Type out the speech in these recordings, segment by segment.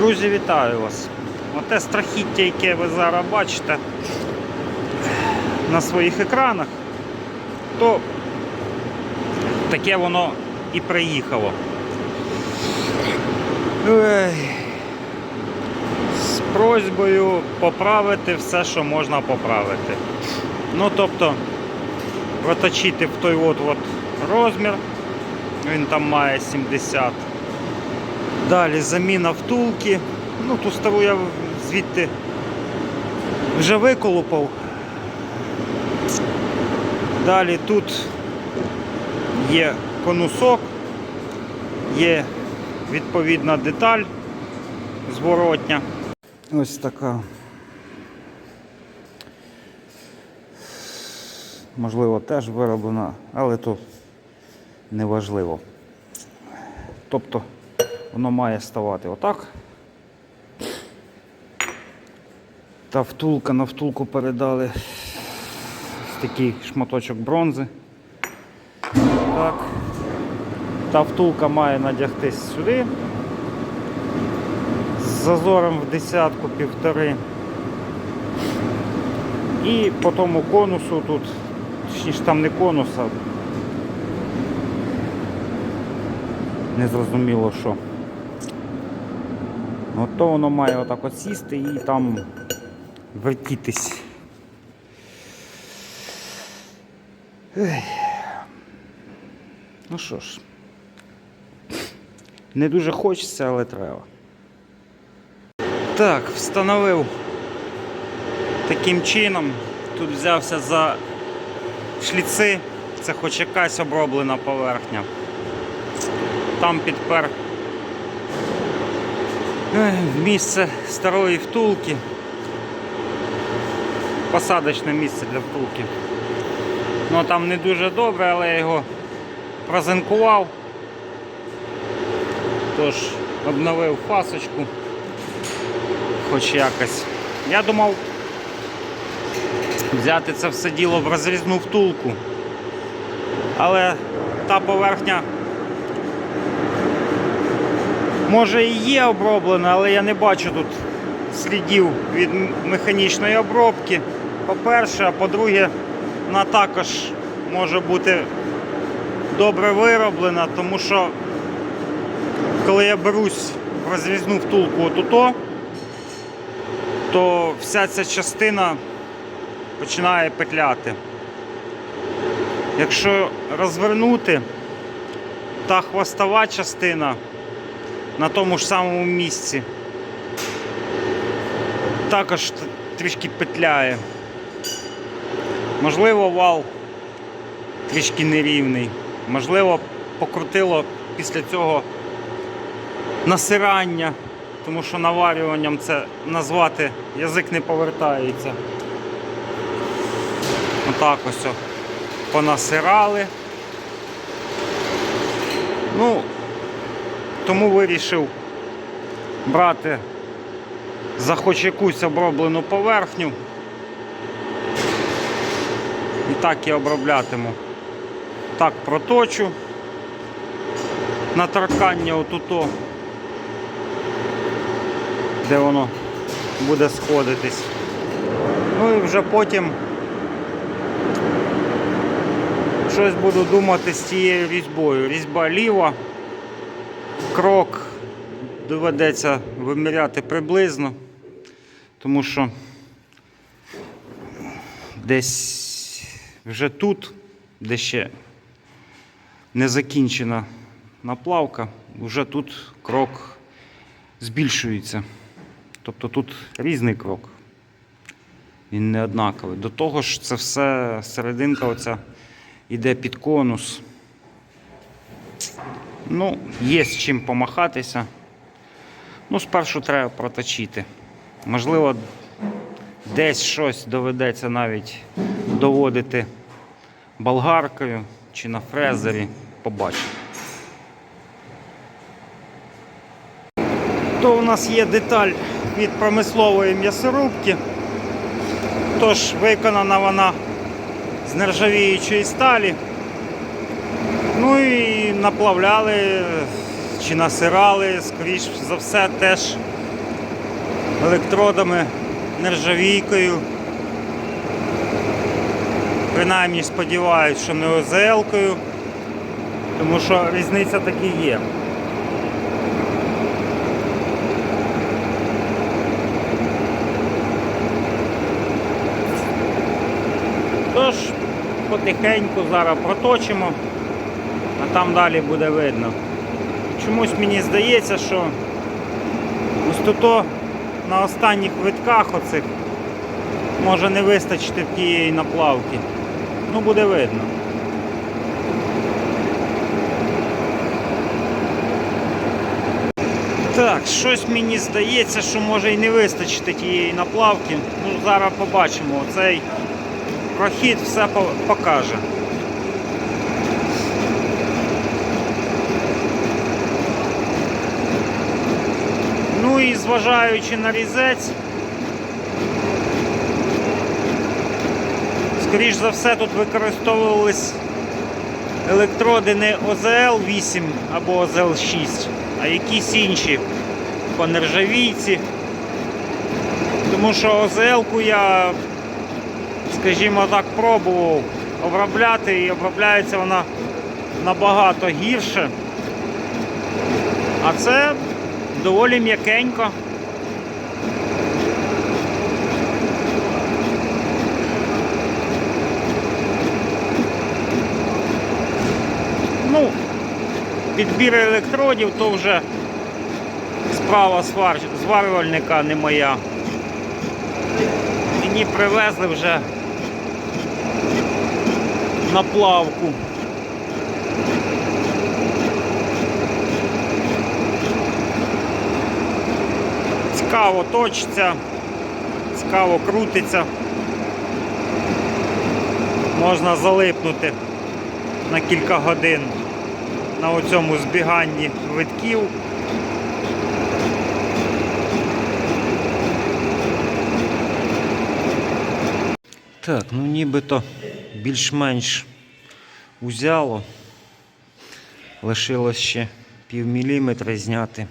Друзі, вітаю вас! Оте страхіття, яке ви зараз бачите на своїх екранах, то таке воно і приїхало. Ой. З просьбою поправити все, що можна поправити. Ну, тобто, проточити в той от, розмір, він там має 70. Далі заміна втулки. Ну, ту стару я звідти вже виколупав. Далі тут є конусок, є відповідна деталь зворотня. Ось така. Можливо, теж вироблена, але то не важливо. Тобто воно має ставати отак. Та втулка на втулку передали такий шматочок бронзи. Так. Та втулка має надягтись сюди. З зазором в десятку півтори. І по тому конусу тут, точніше там не конус, а не зрозуміло що. От то воно має отак от сісти і там вертітись. Ну що ж, не дуже хочеться, але треба. Так, встановив таким чином. Тут взявся за шліци, це хоч якась оброблена поверхня. Там підпер в місце старої втулки. Посадочне місце для втулки. Ну там не дуже добре, але я його прозинкував. Тож обновив фасочку. Хоч якось. Я думав взяти це все діло в розрізну втулку. Але та поверхня може і є оброблена, але я не бачу тут слідів від механічної обробки. По-перше, а по-друге, вона також може бути добре вироблена, тому що коли я берусь в розрізну втулку отуто, то вся ця частина починає петляти. Якщо розвернути, та хвостова частина на тому ж самому місці також трішки петляє. Можливо, вал трішки нерівний. Можливо, покрутило після цього насирання, тому що наварюванням це назвати язик не повертається. Отак ось понасирали. Ну, тому вирішив брати за хоч якусь оброблену поверхню. І так і оброблятиму. Так проточу на торкання отуто, де воно буде сходитись. Ну і вже потім щось буду думати з цією різьбою. Різьба ліва, крок доведеться виміряти приблизно, тому що десь вже тут, де ще не закінчена наплавка, вже тут крок збільшується. Тобто тут різний крок. Він не однаковий. До того ж, це все серединка оця йде під конус. Ну, є з чим помахатися. Ну, спершу треба проточити. Можливо, десь щось доведеться навіть доводити болгаркою чи на фрезері. Побачимо. То у нас є деталь від промислової м'ясорубки. Тож виконана вона з нержавіючої сталі. Ну і наплавляли чи насирали, скоріш за все, теж електродами, нержавійкою. Принаймні сподіваюсь, що не ОЗЛ-кою, тому що різниця таки є. Тож, потихеньку зараз проточимо, там далі буде видно. Чомусь мені здається, що ось тут на останніх витках оцих може не вистачити тієї наплавки. Ну, буде видно. Так, щось мені здається, що може і не вистачити тієї наплавки. Ну, зараз побачимо. Оцей прохід все покаже. Ну і зважаючи на різець, скоріш за все тут використовувались електроди не ОЗЛ 8 або ОЗЛ 6, а якісь інші по нержавійці. Тому що ОЗЛ-ку я, скажімо так, пробував обробляти і обробляється вона набагато гірше. А це доволі м'якенько. Ну, підбір електродів то вже справа зварювальника не моя. Мені привезли вже наплавку. Цікаво точиться, цікаво крутиться. Можна залипнути на кілька годин на оцьому збіганні витків. Так, ну нібито більш-менш узяло. Лишилось ще пів міліметра зняти.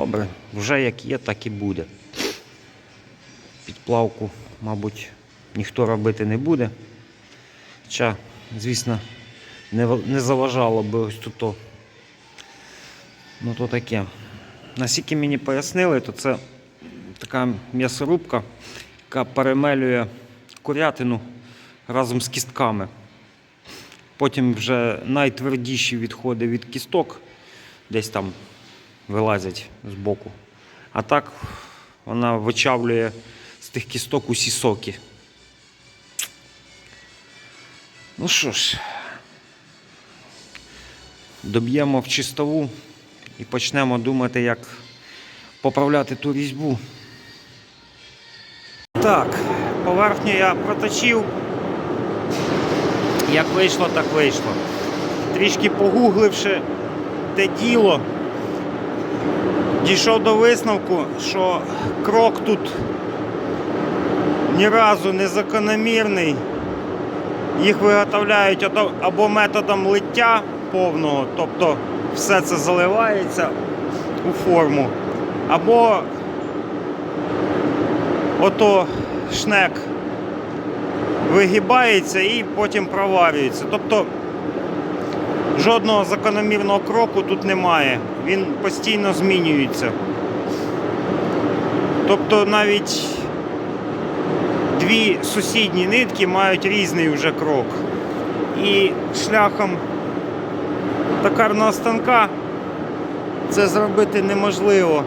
Добре, вже як є, так і буде. Підплавку, мабуть, ніхто робити не буде. Хоча, звісно, не, не заважало би ось тут. Ну то таке. Наскільки мені пояснили, то це така м'ясорубка, яка перемелює курятину разом з кістками. Потім вже найтвердіші відходи від кісток десь там вилазять з боку. А так вона вичавлює з тих кісток усі соки. Ну що ж, доб'ємо в чистову і почнемо думати, як поправляти ту різьбу. Так, поверхню я проточив. Як вийшло, так вийшло. Трішки погугливши те діло, дійшов до висновку, що крок тут ні разу не закономірний. Їх виготовляють або методом лиття повного, тобто все це заливається у форму, або ото шнек вигибається і потім проварюється. Тобто жодного закономірного кроку тут немає. Він постійно змінюється. Тобто навіть дві сусідні нитки мають різний вже крок. І шляхом токарного станка це зробити неможливо.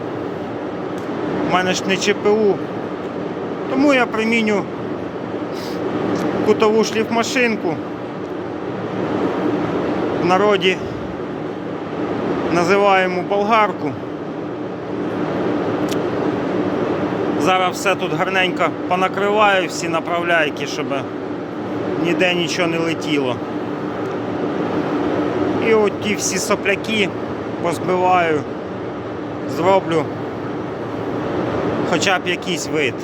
У мене ж не ЧПУ. Тому я приміню кутову шліфмашинку. В народі називаємо болгарку. Зараз все тут гарненько понакриваю, всі направляйки, щоб ніде нічого не летіло. І от ті всі сопляки позбиваю, зроблю хоча б якийсь вид.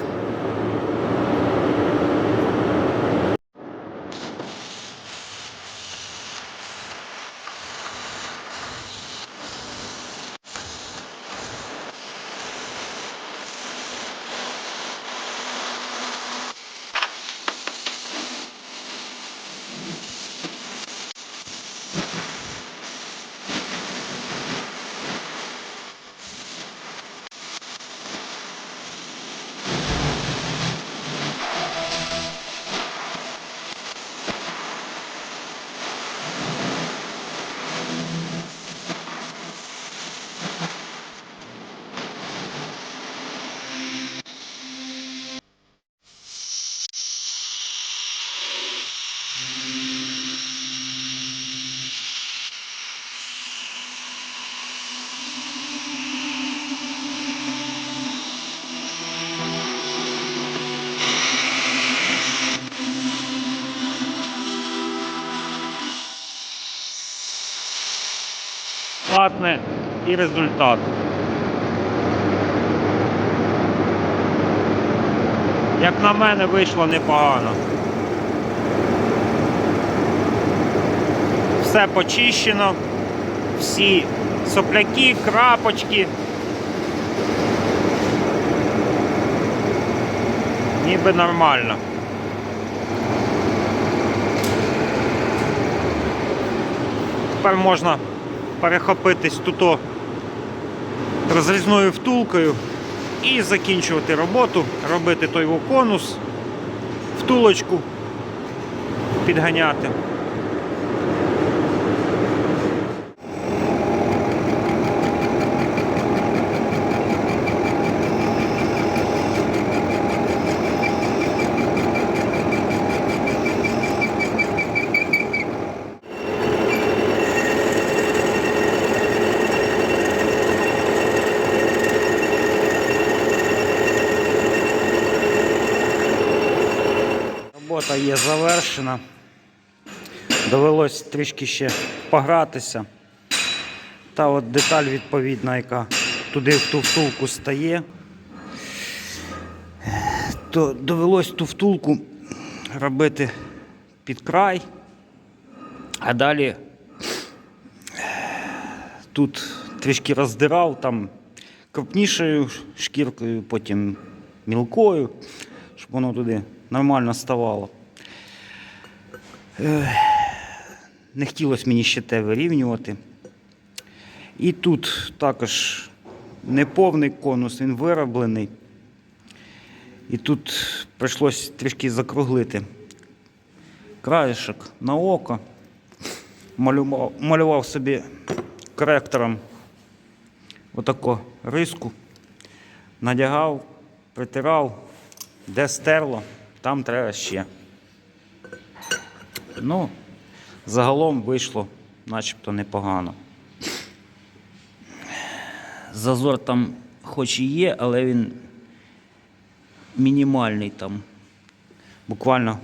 Власне і результат. Як на мене, вийшло непогано. Все почищено, всі сопляки, крапочки. Ніби нормально. Тепер можна перехопитись туто розрізною втулкою і закінчувати роботу, робити той конус, втулочку підганяти. Робота є завершена. Довелось трішки ще погратися. Та от деталь відповідна, яка туди в ту втулку стає, то довелось ту втулку робити під край, а далі тут трішки роздирав там крупнішою шкіркою, потім мілкою, щоб воно туди нормально ставало. Не хотілося мені ще те вирівнювати. І тут також неповний конус, він вироблений. І тут прийшлося трішки закруглити краєшок на око. Малював, малював собі коректором отаку риску, надягав, притирав, де стерло, там треба ще. Ну, загалом вийшло начебто непогано. Зазор там хоч і є, але він мінімальний там. Буквально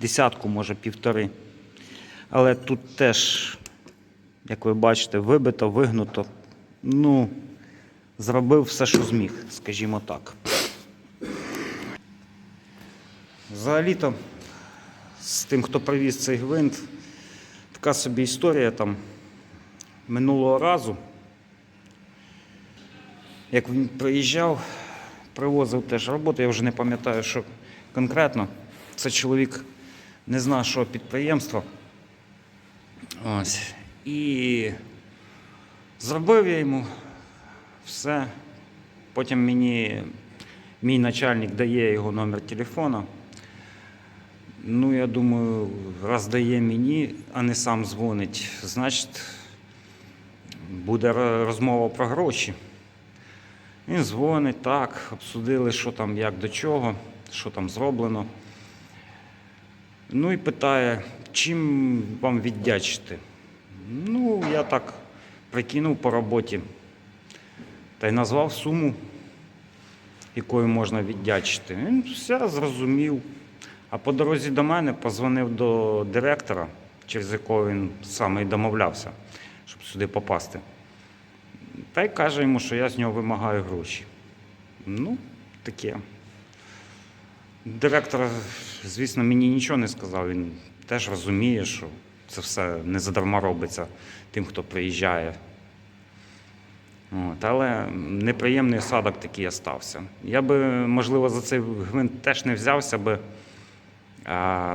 десятку, може півтори. Але тут теж, як ви бачите, вибито, вигнуто. Ну, зробив все, що зміг, скажімо так. Взагалі-то з тим, хто привіз цей гвинт, така собі історія там минулого разу. Як він приїжджав, привозив теж роботу, я вже не пам'ятаю, що конкретно. Це чоловік не з нашого підприємства. Ось. І зробив я йому все. Потім мені мій начальник дає його номер телефона. Ну, я думаю, раз дає мені, а не сам дзвонить, значить, буде розмова про гроші. Він дзвонить, так, обсудили, що там, як до чого, що там зроблено. Ну і питає, чим вам віддячити? Ну, я так прикинув по роботі та й назвав суму, якою можна віддячити. Він все зрозумів. А по дорозі до мене позвонив до директора, через якого він саме і домовлявся, щоб сюди попасти. Та й каже йому, що я з нього вимагаю гроші. Ну, таке. Директор, звісно, мені нічого не сказав. Він теж розуміє, що це все не задарма робиться тим, хто приїжджає. От, але неприємний осадок такий остався. Я би, можливо, за цей гвинт теж не взявся би,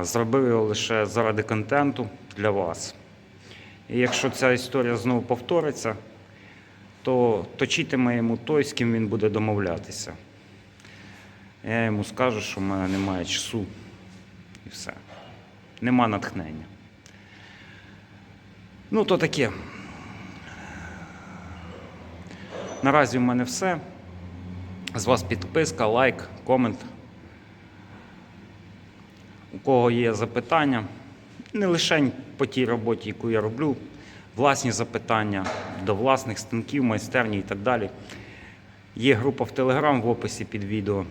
зробив його лише заради контенту для вас. І якщо ця історія знову повториться, то точитиме йому той, з ким він буде домовлятися. Я йому скажу, що в мене немає часу і все. Нема натхнення. Ну, то таке. Наразі в мене все. З вас підписка, лайк, комент. У кого є запитання, не лише по тій роботі, яку я роблю, власні запитання до власних станків, майстерні і так далі. Є група в Телеграм в описі під відео.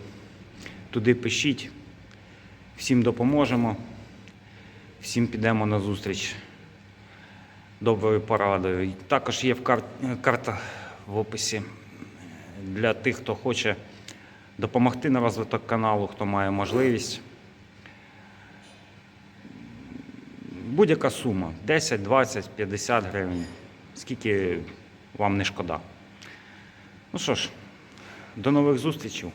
Туди пишіть. Всім допоможемо. Всім підемо на зустріч. доброю порадою. Також є в кар... карта в описі для тих, хто хоче допомогти на розвиток каналу, хто має можливість. Будь-яка сума 10, 20, 50 гривень, скільки вам не шкода. Ну що ж, до нових зустрічей.